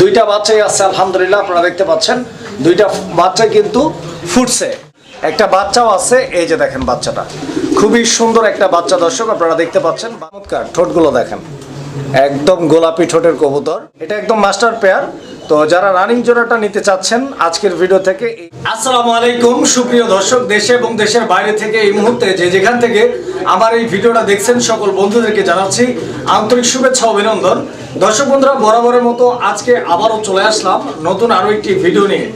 দুইটা বাচ্চাই আছে, আলহামদুলিল্লাহ, আপনারা দেখতে পাচ্ছেন। দুইটা বাচ্চা কিন্তু ফুটছে। একটা বাচ্চাও আছে, এই যে দেখেন বাচ্চাটা। খুবই সুন্দর একটা বাচ্চা, দর্শক, আপনারা দেখতে পাচ্ছেন। চমৎকার, ঠোঁটগুলো দেখেন। একদম গোলাপি ঠোঁটের কবুতর। এটা একদম মাস্টার পেয়ার। তো যারা রানিং জোড়াটা নিতে চাচ্ছেন, আজকের ভিডিও থেকে আসসালামু আলাইকুম, সুপ্রিয় দর্শক, দেশে এবং দেশের বাইরে থেকে এই মুহূর্তে যে যেখান থেকে আমার এই ভিডিওটা দেখছেন, সকল বন্ধুদেরকে জানাচ্ছি আন্তরিক শুভেচ্ছা, অভিনন্দন। দর্শক বন্ধুরা, বরাবরের মতো আজকে আবারও চলে আসলাম নতুন আরও একটি ভিডিও নিয়ে।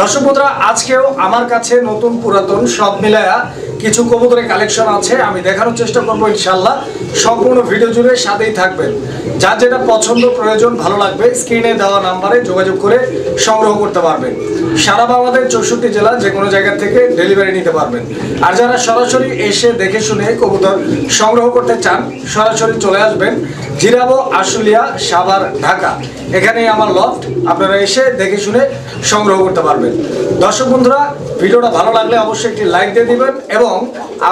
দর্শক বন্ধুরা, আজকেও আমার কাছে নতুন পুরাতন সব মিলায়া কিছু কবুতরের কালেকশন আছে, আমি দেখানোর চেষ্টা করব ইনশাল্লাহ সম্পূর্ণ ভিডিও জুড়ে সাথেই থাকবেন। যার যেটা পছন্দ, প্রয়োজন, ভালো লাগবে স্ক্রিনে দেওয়া নাম্বারে যোগাযোগ করে সংগ্রহ করতে পারবেন। সারা বাংলাদেশ চৌষট্টি জেলা, যে কোনো জায়গা থেকে ডেলিভারি নিতে পারবেন। আর যারা সরাসরি এসে দেখে শুনে কবুতর সংগ্রহ করতে চান, সরাসরি চলে আসবেন। জিরাবো আশুলিয়া, সাভার, ঢাকা। এখানেই আমার লফট আপনারা এসে দেখে শুনে সংগ্রহ করতে পারবেন। দর্শক বন্ধুরা, ভিডিওটা ভালো লাগলে অবশ্যই একটি লাইক দিয়ে দিবেন এবং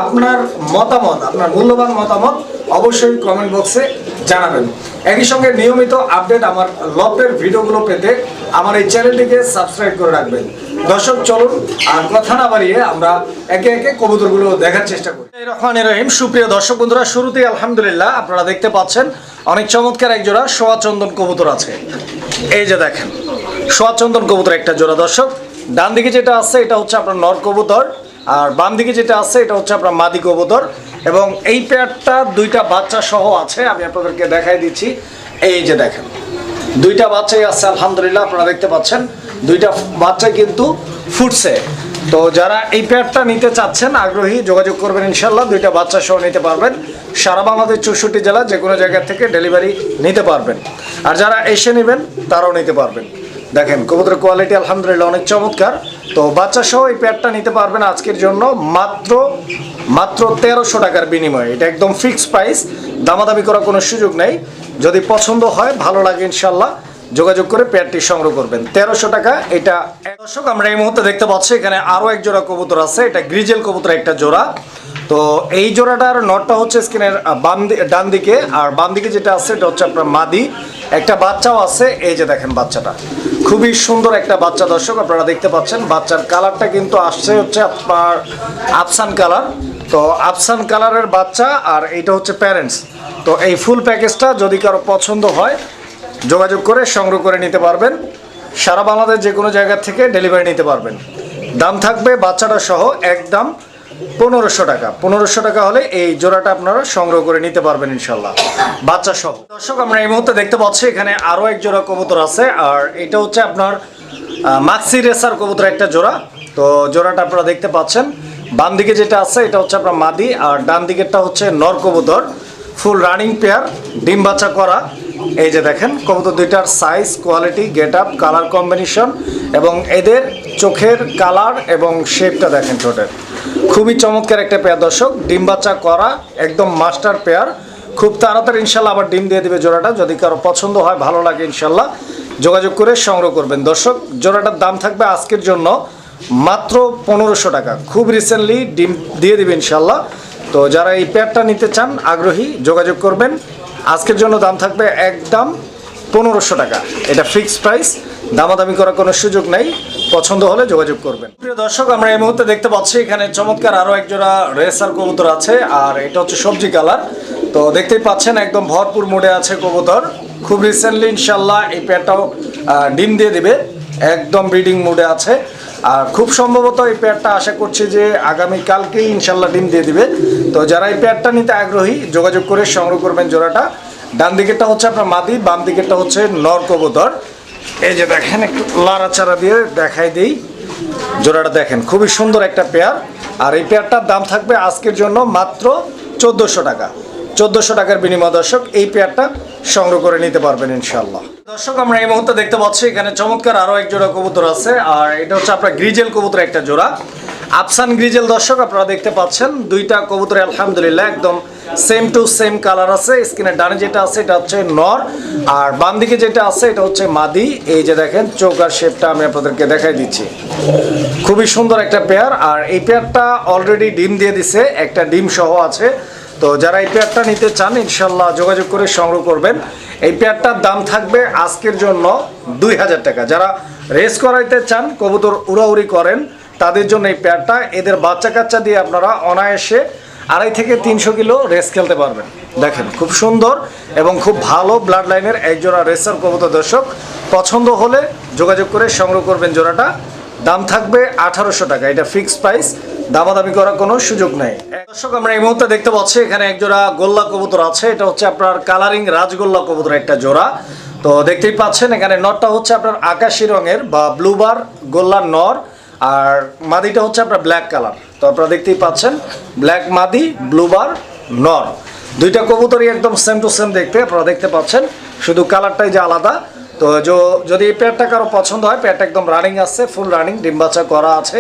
আপনার মতামত, আপনার মূল্যবান মতামত অবশ্যই কমেন্ট বক্সে জানাবেন। একই সঙ্গে নিয়মিত আপডেট আমার লফটের ভিডিওগুলো পেতে আমার এই চ্যানেলটিকে সাবস্ক্রাইব করে রাখবেন। দর্শক, চলুন, আর কথা না বাড়িয়ে আমরা একে একে কবুতরগুলো দেখার চেষ্টা করি। রহমান রহিম। সুপ্রিয় দর্শক বন্ধুরা, শুরুতেই আলহামদুলিল্লাহ আপনারা দেখতে পাচ্ছেন, অনেক চমৎকার এক জোড়া সোয়া চন্দন কবুতর আছে। এই যে দেখেন, সোয়া চন্দন কবুতর একটা জোড়া দর্শক। ডান দিকে যেটা আছে, এটা হচ্ছে আপনার নর কবুতর, আর বাম দিকে যেটা আছে, এটা হচ্ছে আপনার মাদি কবুতর। এবং এই পেয়ারটা দুইটা বাচ্চা সহ আছে, আমি আপনাদেরকে দেখাই দিচ্ছি। এই যে দেখেন, দুইটা বাচ্চাই আছে, আলহামদুলিল্লাহ, আপনারা দেখতে পাচ্ছেন। দুইটা বাচ্চা কিন্তু ফুটছে। তো যারা এই পেয়ারটা নিতে চাচ্ছেন, আগ্রহী, যোগাযোগ করবেন ইনশাল্লাহ দুইটা বাচ্চা সহ নিতে পারবেন। সারা বাংলাদেশ চৌষট্টি জেলা যে কোনো জায়গা থেকে ডেলিভারি নিতে পারবেন। আর যারা এসে নেবেন, তারাও নিতে পারবেন। দেখেন, কবুতরের কোয়ালিটি আলহামদুলিল্লাহ অনেক চমৎকার। তো বাচ্চা সহ এই প্যাডটা নিতে পারবেন আজকের জন্য মাত্র মাত্র তেরোশো টাকার বিনিময়ে। এটা একদম ফিক্সড প্রাইস দামাদামি করার কোনো সুযোগ নেই। যদি পছন্দ হয়, ভালো লাগে ইনশাল্লাহ যোগাযোগ করে প্যাডটি সংগ্রহ করবেন। তেরোশো টাকা, এটা দর্শক, আমরা এই মুহূর্তে দেখতে পাচ্ছি এখানে আরও এক জোড়া কবুতর আছে, এটা গ্রিজেল কবুতর একটা জোড়া। তো এই জোড়াটার নটটা হচ্ছে স্ক্রিনের বাম ডান দিকে, আর বাম দিকে যেটা আছে, এটা হচ্ছে আপনার মাদি। একটা বাচ্চাও আছে, এই যে দেখেন বাচ্চাটা। খুবই সুন্দর একটা বাচ্চা দর্শক, আপনারা দেখতে পাচ্ছেন, বাচ্চার কালারটা কিন্তু আসছে হচ্ছে আপনার আফসান কালার। তো আফসান কালারের বাচ্চা, আর এইটা হচ্ছে প্যারেন্টস। তো এই ফুল প্যাকেজটা যদি কারও পছন্দ হয় যোগাযোগ করে সংগ্রহ করে নিতে পারবেন। সারা বাংলাদেশ যে কোনো জায়গা থেকে ডেলিভারি নিতে পারবেন। দাম থাকবে বাচ্চাটা সহ একদম পনেরোশো টাকা। পনেরোশো টাকা হলে এই জোড়াটা আপনারা সংগ্রহ করে নিতে পারবেন ইনশাল্লাহ বাচ্চা সহ। দর্শক, আমরা এই মুহূর্তে দেখতে পাচ্ছি এখানে আরও এক জোড়া কবুতর আছে। আর এটা হচ্ছে আপনার মাক্সি রেসার কবুতর একটা জোড়া। তো জোড়াটা আপনারা দেখতে পাচ্ছেন। বাম দিকে যেটা আছে, এটা হচ্ছে আপনার মাদি। আর ডান দিকেরটা হচ্ছে নর কবুতর। ফুল রানিং পেয়ার ডিম বাচ্চা করা। এই যে দেখেন, কবুতর দুইটার size quality get up colour combination এবং এদের চোখের কালার এবং শেপটা দেখেন ঠোঁটের খুবই চমৎকার একটা পেয়ার দর্শক, ডিম বাচ্চা করা একদম মাস্টার পেয়ার খুব তাড়াতাড়ি ইনশাল্লাহ আবার ডিম দিয়ে দিবে জোড়াটা, যদি কারও পছন্দ হয়, ভালো লাগে ইনশাল্লাহ যোগাযোগ করে সংগ্রহ করবেন। দর্শক, জোড়াটার দাম থাকবে আজকের জন্য মাত্র পনেরোশো টাকা। খুব রিসেন্টলি ডিম দিয়ে দেবে ইনশাল্লাহ। তো যারা এই পেয়ারটা নিতে চান, আগ্রহী, যোগাযোগ করবেন। আজকের জন্য দাম থাকবে একদম পনেরোশো টাকা। এটা ফিক্স প্রাইস দামাদামি করার কোনো সুযোগ নেই, পছন্দ হলে যোগাযোগ করবেন। প্রিয় দর্শক, আমরা এই মুহূর্তে দেখতে পাচ্ছি এখানে চমৎকার আরও একজোড়া রেসার কবুতর আছে, আর এটা হচ্ছে সবজি কালার। তো দেখতেই পাচ্ছেন, একদম ভরপুর মোড়ে আছে কবুতর। খুব রিসেন্টলি ইনশাল্লাহ এই পেয়ারটাও ডিম দিয়ে দিবে। একদম ব্রিডিং মোডে আছে। আর খুব সম্ভবত এই পেয়ারটা আশা করছি যে আগামী কালকেই ইনশাল্লাহ ডিম দিয়ে দিবে তো যারা এই পেয়ারটা নিতে আগ্রহী, যোগাযোগ করে সংগ্রহ করবেন জোড়াটা। ডান দিকেরটা হচ্ছে আপনার মাদি, বাম দিকেরটা হচ্ছে নর কবুতর। এই যে দেখেন, একটু লাড়াচাড়া দিয়ে দেখাই দিই। জোড়াটা দেখেন, খুবই সুন্দর একটা পেয়ার। আর এই পেয়ারটার দাম থাকবে আজকের জন্য মাত্র চোদ্দোশো টাকা। চোদ্দোশো টাকার বিনিময় দর্শক এই পেয়ারটা সংগ্রহ করে নিতে পারবেন ইনশাল্লাহ দর্শক, আমরা এই মুহূর্তে দেখতে পাচ্ছি এখানে চমৎকার আরও এক জোড়া কবুতর আছে, আর এটা হচ্ছে আপনার গ্রিজেল কবুতর একটা জোড়া। আফসান গ্রিজেল দর্শক, আপনারা দেখতে পাচ্ছেন, দুইটা কবুতর আলহামদুলিল্লাহ একদম সেম টু সেম কালার আছে, স্কিনের ডানে যেটা আছে এটা হচ্ছে নর, আর বাম দিকে যেটা আছে এটা হচ্ছে মাদি। এই যে দেখেন চোখ আর শেপটা আমি আপনাদেরকে দেখাই দিচ্ছি। খুবই সুন্দর একটা পেয়ার, আর এই পেয়ারটা অলরেডি ডিম দিয়ে দিছে, একটা ডিম সহ আছে। তো যারা এই পেয়ারটা নিতে চান, ইনশাল্লাহ যোগাযোগ করে সংগ্রহ করবেন। এই পেয়ারটার দাম থাকবে আজকের জন্য দুই হাজার টাকা। যারা রেস করাইতে চান, কবুতর উড়াউড়ি করেন, তাদের জন্য এই পেয়ারটা, এদের বাচ্চা কাচ্চা দিয়ে আপনারা অনায়াসে আড়াই থেকে তিনশো কিলো রেস খেলতে পারবেন। দেখেন, খুব সুন্দর এবং খুব ভালো ব্লাড লাইনের একজোড়া রেসার কবুতর দর্শক। পছন্দ হলে যোগাযোগ করে সংগ্রহ করবেন জোড়াটা। দাম থাকবে আঠারোশো টাকা। এটা ফিক্সড প্রাইস দামাদামি করার কোনো সুযোগ নেই। দর্শক, আমরা এই মুহূর্তে দেখতে পাচ্ছি এখানে এক জোড়া গোল্লা কবুতর আছে। এটা হচ্ছে আপনার কালারিং রাজগোল্লা কবুতর একটা জোড়া। তো দেখতেই পাচ্ছেন, এখানে নটটা হচ্ছে আপনার আকাশি রঙের বা ব্লুবার গোল্লার নর, আর মাদিটা হচ্ছে আপনার ব্ল্যাক কালার তো আপনারা দেখতেই পাচ্ছেন ব্ল্যাক মাদি ব্লুবার নর। দুইটা কবুতরই একদম সেম টু সেম দেখতে, আপনারা দেখতে পাচ্ছেন। শুধু কালারটাই যে আলাদা তো যদি এই পেয়ারটা কারও পছন্দ হয়, পেয়ারটা একদম রানিং আছে ফুল রানিং ডিম বাচ্চা করা আছে,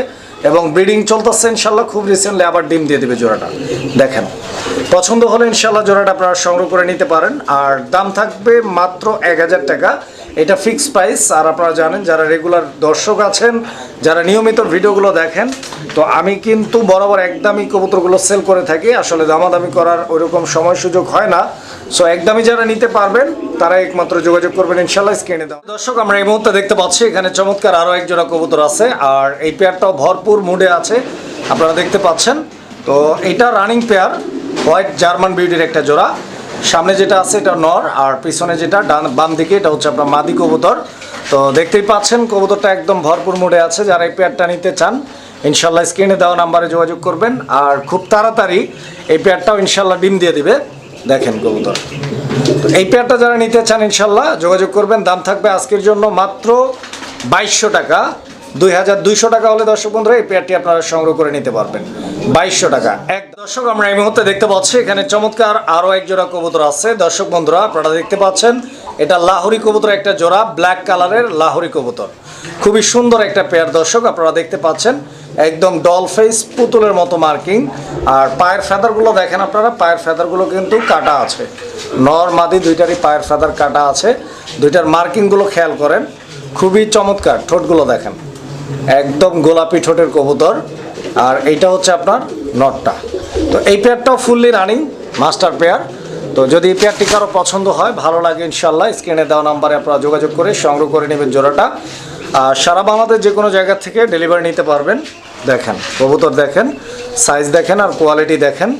এবং ব্রিডিং চলতেছে ইনশাল্লাহ, খুব রিসেন্টলি আবার ডিম দিয়ে দেবে জোড়াটা। দেখেন, পছন্দ হলে ইনশাল্লাহ জোড়াটা আপনারা সংগ্রহ করে নিতে পারেন, আর দাম থাকবে মাত্র এক হাজার টাকা। এটা ফিক্স প্রাইস আর আপনারা জানেন যারা রেগুলার দর্শক আছেন, যারা নিয়মিত ভিডিওগুলো দেখেন, তো আমি কিন্তু বরাবর একদমই কবুতরগুলো সেল করে থাকি। আসলে দামাদামি করার ওইরকম সময় সুযোগ হয় না। সো একদমই যারা নিতে পারবেন তারা একমাত্র যোগাযোগ করবেন ইনশাল্লাহ স্ক্রিনে দাও দর্শক, আমরা এই মুহূর্তে দেখতে পাচ্ছি, এখানে চমৎকার আরও এক জোড়া কবুতর আছে, আর এই পেয়ারটাও ভরপুর মুডে আছে, আপনারা দেখতে পাচ্ছেন। তো, এটা রানিং পেয়ার হোয়াইট জার্মান বিউটির একটা জোড়া। সামনে যেটা আছে এটা নর, আর পিছনে যেটা ডান, বাম দিকে এটা হচ্ছে আপনার মাদি কবুতর। তো দেখতেই পাচ্ছেন, কবুতরটা একদম ভরপুর মোড়ে আছে। যারা এই পেয়ারটা নিতে চান ইনশাল্লাহ স্ক্রিনে দেওয়া নাম্বারে যোগাযোগ করবেন। আর খুব তাড়াতাড়ি এই পেয়ারটাও ইনশাল্লাহ ডিম দিয়ে দিবে। দেখেন কবুতর। এই পেয়ারটা যারা নিতে চান ইনশাল্লাহ যোগাযোগ করবেন। দাম থাকবে আজকের জন্য মাত্র বাইশশো টাকা। দুই হাজার দুইশো টাকা হলে দর্শক বন্ধুরা এই পেয়ারটি আপনারা সংগ্রহ করে নিতে পারবেন। বাইশশো টাকা। এক দর্শক, আমরা এই মুহূর্তে দেখতে পাচ্ছি, এখানে চমৎকার আরও এক জোড়া কবুতর আছে। দর্শক বন্ধুরা, আপনারা দেখতে পাচ্ছেন, এটা লাহোরি কবুতর একটা জোড়া ব্ল্যাক কালারের লাহোরি কবুতর। খুবই সুন্দর একটা পেয়ার দর্শক, আপনারা দেখতে পাচ্ছেন, একদম ডল ফেস পুতুলের মতো মার্কিং আর পায়ের ফেদারগুলো দেখেন আপনারা, পায়ের ফেদারগুলো কিন্তু কাটা আছে। নর, মাদি, দুইটারই পায়ের ফেদার কাটা আছে। দুইটার মার্কিংগুলো খেয়াল করেন, খুবই চমৎকার, ঠোঁটগুলো দেখেন। একদম গোলাপি ঠোঁটের কবুতর। আর এইটা হচ্ছে আপনার নটটা। তো এই পেয়ারটাও ফুললি রানিং মাস্টার পেয়ার তো যদি এই পেয়ারটি কারও পছন্দ হয়, ভালো লাগে ইনশাল্লাহ স্ক্রিনে দেওয়া নাম্বারে আপনারা যোগাযোগ করে সংগ্রহ করে নেবেন জোড়াটা। আর সারা বাংলাদেশ যে কোনো জায়গা থেকে ডেলিভারি নিতে পারবেন। দেখেন, কবুতর দেখেন সাইজ দেখেন আর কোয়ালিটি দেখেন।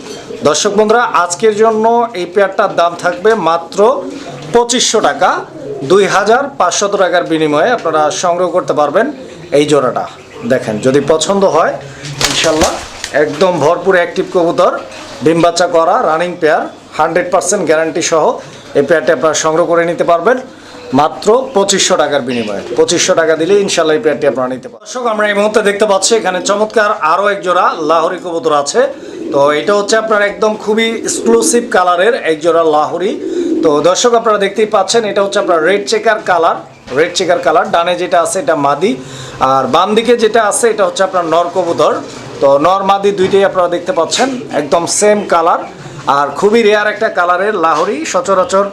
দর্শক বন্ধুরা, আজকের জন্য এই পেয়ারটার দাম থাকবে মাত্র পঁচিশশো টাকা। দুই হাজার পাঁচশত টাকার বিনিময়ে আপনারা সংগ্রহ করতে পারবেন। এই জোড়াটা দেখেন, যদি পছন্দ হয়, ইনশাল্লাহ একদম ভরপুর অ্যাক্টিভ কবুতর, ডিম বাচ্চা করা running pair hundred percent guarantee সহ এই পেয়ারটি আপনারা সংগ্রহ করে নিতে পারবেন, মাত্র পঁচিশশো টাকার বিনিময়ে। পঁচিশশো টাকা দিলে ইনশাল্লাহ এই পেয়ারটি আপনারা নিতে পারেন দর্শক, আমরা এই মুহূর্তে দেখতে পাচ্ছি, এখানে চমৎকার আরও এক জোড়া লাহোরি কবুতর আছে। তো এটা হচ্ছে আপনার একদম খুবই এক্সক্লুসিভ কালারের এক জোড়া লাহোরি। তো দর্শক, আপনারা দেখতেই পাচ্ছেন, এটা হচ্ছে আপনার red checker colour red checker colour ডানে যেটা আছে এটা মাদি, আর বাম দিকে যেটা আছে এটা হচ্ছে আপনার নর কবুতর। তো নর, মাদি দুইটাই আপনারা দেখতে পাচ্ছেন, একদম সেম কালার আর খুবই রেয়ার একটা কালারের লাহরি। সচরাচর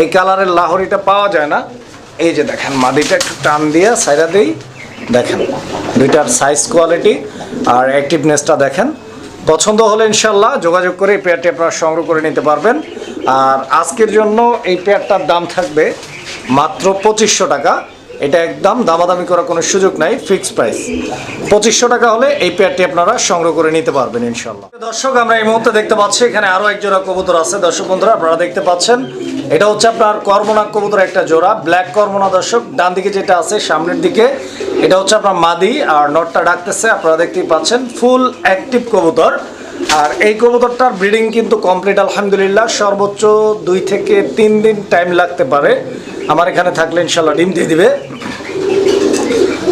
এই কালারের লাহোরিটা পাওয়া যায় না। এই যে দেখেন, মাদিটা একটু টান দিয়ে সাইডা দিই। দেখেন, দুইটার সাইজ কোয়ালিটি আর অ্যাক্টিভনেসটা দেখেন। পছন্দ হলে ইনশাল্লাহ যোগাযোগ করে এই পেয়ারটি আপনারা সংগ্রহ করে নিতে পারবেন। আর আজকের জন্য এই পেয়ারটার দাম থাকবে মাত্র পঁচিশশো টাকা। এটা একদম দামাদামি করার কোনো সুযোগ নাই ফিক্স প্রাইস পঁচিশশো টাকা হলে এই পেয়ারটি আপনারা সংগ্রহ করে নিতে পারবেন ইনশাল্লাহ দর্শক, আমরা এই মুহূর্তে দেখতে পাচ্ছি, এখানে আরও এক জোড়া কবুতর আছে। দর্শক বন্ধুরা, আপনারা দেখতে পাচ্ছেন, এটা হচ্ছে আপনার কর্মনা কবুতর একটা জোড়া ব্ল্যাক কর্মনা দর্শক। ডান দিকে যেটা আছে, সামনের দিকে, এটা হচ্ছে আপনার মাদি, আর নটটা ডাকতেছে, আপনারা দেখতেই পাচ্ছেন ফুল অ্যাক্টিভ কবুতর। আর এই কবুতরটার ব্রিডিং কিন্তু কমপ্লিট আলহামদুলিল্লাহ, সর্বোচ্চ দুই থেকে তিন দিন টাইম লাগতে পারে। আমার এখানে থাকলে ইনশাল্লাহ ডিম দিয়ে দিবে।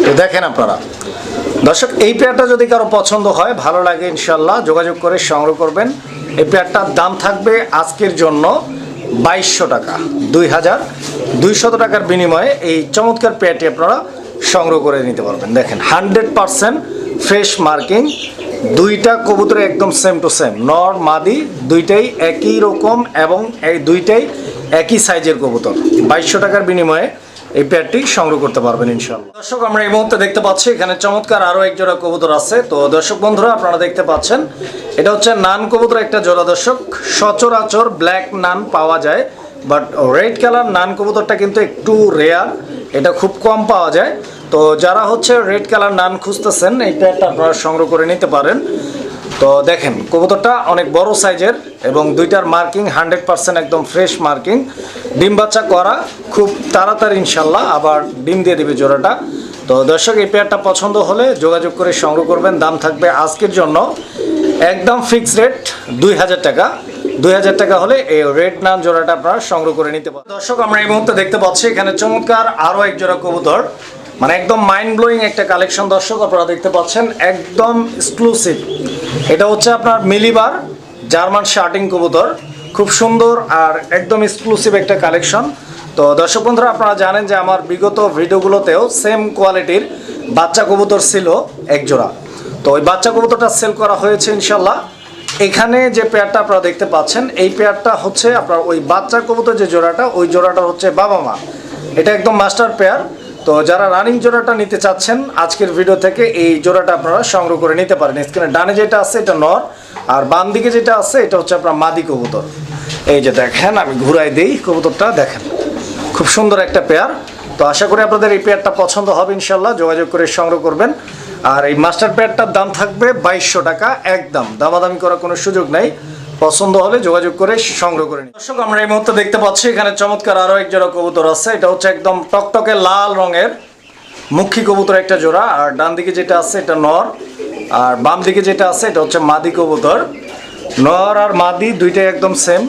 তো দেখেন আপনারা। দর্শক, এই পেয়ারটা যদি কারও পছন্দ হয়, ভালো লাগে ইনশাল্লাহ, যোগাযোগ করে সংগ্রহ করবেন। এই পেয়ারটার দাম থাকবে আজকের জন্য বাইশশো টাকা। দুই হাজার দুইশত টাকার বিনিময়ে এই চমৎকার পেয়ারটি আপনারা সংগ্রহ করে নিতে পারবেন। দেখেন, হান্ড্রেড পারসেন্ট ফ্রেশ মার্কিং। দুইটা কবুতরে একদম সেম টু সেম নর, মাদি, দুইটাই একই রকম এবং এই দুইটাই একই সাইজের কবুতর। বাইশশো টাকার বিনিময়ে এই প্যাডটি সংগ্রহ করতে পারবেন ইনশাল্লাহ দর্শক, আমরা এই মুহূর্তে দেখতে পাচ্ছি, এখানে চমৎকার আরও এক জোড়া কবুতর আছে। তো দর্শক বন্ধুরা, আপনারা দেখতে পাচ্ছেন, এটা হচ্ছে নান কবুতর একটা জোড়া দর্শক। সচরাচর ব্ল্যাক নান পাওয়া যায় বাট রেড কালার নান কবুতরটা কিন্তু একটু রেয়ার এটা খুব কম পাওয়া যায়। তো যারা হচ্ছে রেড কালার নান খুঁজতেছেন, এই প্যাডটা আপনারা সংগ্রহ করে নিতে পারেন। তো দেখেন, কবুতরটা অনেক বড় সাইজের এবং দুইটার মার্কিং, হান্ড্রেড পার্সেন্ট একদম ফ্রেশ মার্কিং। ডিম বাচ্চা করা, খুব তাড়াতাড়ি ইনশাল্লাহ আবার ডিম দিয়ে দেবে জোড়াটা। তো দর্শক, এই পেয়ারটা পছন্দ হলে যোগাযোগ করে সংগ্রহ করবেন। দাম থাকবে আজকের জন্য একদম ফিক্সড রেট দুই হাজার টাকা। দুই হাজার টাকা হলে এই রেড নান জোড়াটা আপনারা সংগ্রহ করে নিতে পারেন দর্শক, আমরা এই মুহূর্তে দেখতে পাচ্ছি এখানে চমৎকার আরও এক জোড়া কবুতর। মানে একদম মাইন্ড ব্লোয়িং একটা কালেকশন দর্শক, আপনারা দেখতে পাচ্ছেন, একদম এক্সক্লুসিভ এটা হচ্ছে আপনার মিলিবার জার্মান শার্টিং কবুতর। খুব সুন্দর আর একদম এক্সক্লুসিভ একটা কালেকশন তো দর্শক বন্ধুরা, আপনারা জানেন যে আমার বিগত ভিডিওগুলোতেও সেম কোয়ালিটির বাচ্চা কবুতর ছিল এক জোড়া তো ওই বাচ্চা কবুতরটা সেল করা হয়েছে ইনশাল্লাহ এখানে যে পেয়ারটা আপনারা দেখতে পাচ্ছেন, এই পেয়ারটা হচ্ছে আপনার ওই বাচ্চা কবুতর যে জোড়াটা, ওই জোড়াটা হচ্ছে বাবা মা। এটা একদম মাস্টার পেয়ার তো যারা রানিং জোড়াটা নিতে চাচ্ছেন, আজকের ভিডিও থেকে এই জোড়াটা আপনারা সংগ্রহ করে নিতে পারেন। স্ক্রিনে ডানে যেটা আছে, এটা নর, আর বাম দিকে যেটা আছে, এটা হচ্ছে আপনার মাদি কবুতর। এই যে দেখেন, আমি ঘুরাই দিই কবুতরটা, দেখেন। খুব সুন্দর একটা পেয়ার তো আশা করি আপনাদের এই পেয়ারটা পছন্দ হবে ইনশাল্লাহ যোগাযোগ করে সংগ্রহ করবেন। আর এই মাস্টার পেয়ারটার দাম থাকবে বাইশশো টাকা, একদম। দামাদামি করার কোনো সুযোগ নেই। পছন্দ হলে যোগাযোগ করে সংগ্রহ করে নিন। দর্শক, আমরা এই মুহূর্তে দেখতে পাচ্ছি, এখানে চমৎকার আরও এক জোড়া কবুতর আছে। এটা হচ্ছে একদম টকটকে লাল রঙের মুখী কবুতর একটা জোড়া। আর ডান দিকে যেটা আছে, এটা নর। আর বাম দিকে যেটা আছে, এটা হচ্ছে মাদি কবুতর। নর আর মাদি দুইটাই একদম সেম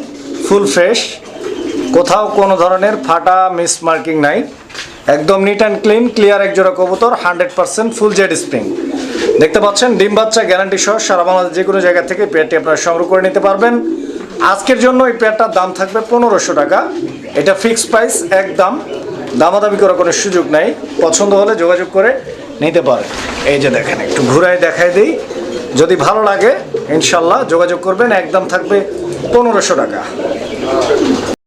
ফুল ফ্রেশ কোথাও কোনো ধরনের ফাটা মিস মার্কিং নাই। একদম নিট অ্যান্ড ক্লিন ক্লিয়ার এক জোড়া কবুতর হান্ড্রেড পার্সেন্ট ফুল জেড স্প্রিং দেখতে পাচ্ছেন, ডিম বাচ্চা গ্যারান্টি সহ সারা বাংলাদেশ যে কোনো জায়গা থেকে পেয়ারটি আপনারা সংগ্রহ করে নিতে পারবেন। আজকের জন্য এই পেয়ারটার দাম থাকবে পনেরোশো টাকা। এটা ফিক্সড প্রাইস একদম। দামাদামি করার কোনো সুযোগ নাই। পছন্দ হলে যোগাযোগ করে নিতে পারেন। এই যে দেখেন, একটু ঘুরাই দেখাই দিই। যদি ভালো লাগে, ইনশাল্লাহ যোগাযোগ করবেন। একদম থাকবে পনেরোশো টাকা।